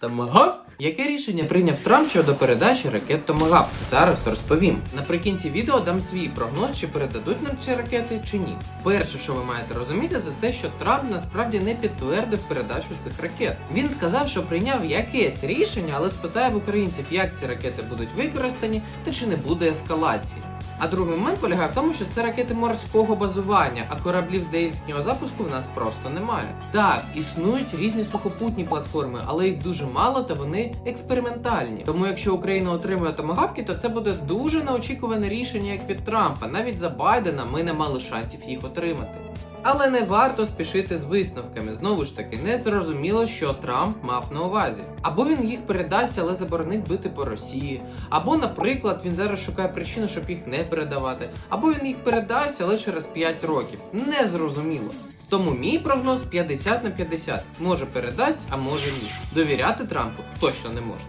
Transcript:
Томагав? Яке рішення прийняв Трамп щодо передачі ракет Томагав? Зараз розповім. Наприкінці відео дам свій прогноз, чи передадуть нам ці ракети чи ні. Перше, що ви маєте розуміти, це те, що Трамп насправді не підтвердив передачу цих ракет. Він сказав, що прийняв якесь рішення, але спитає в українців, як ці ракети будуть використані та чи не буде ескалації. А другий момент полягає в тому, що це ракети морського базування, а кораблів для їхнього запуску в нас просто немає. Так, існують різні сухопутні платформи, але їх дуже мало та вони експериментальні. Тому якщо Україна отримує томагавки, то це буде дуже неочікуване рішення, як від Трампа. Навіть за Байдена ми не мали шансів їх отримати. Але не варто спішити з висновками. Знову ж таки, не зрозуміло, що Трамп мав на увазі. Або він їх передасть, але заборонить бити по Росії. Або, наприклад, він зараз шукає причину, щоб їх не передавати. Або він їх передасть, але через 5 років. Не зрозуміло. Тому мій прогноз 50 на 50. Може передасть, а може ні. Довіряти Трампу точно не можна.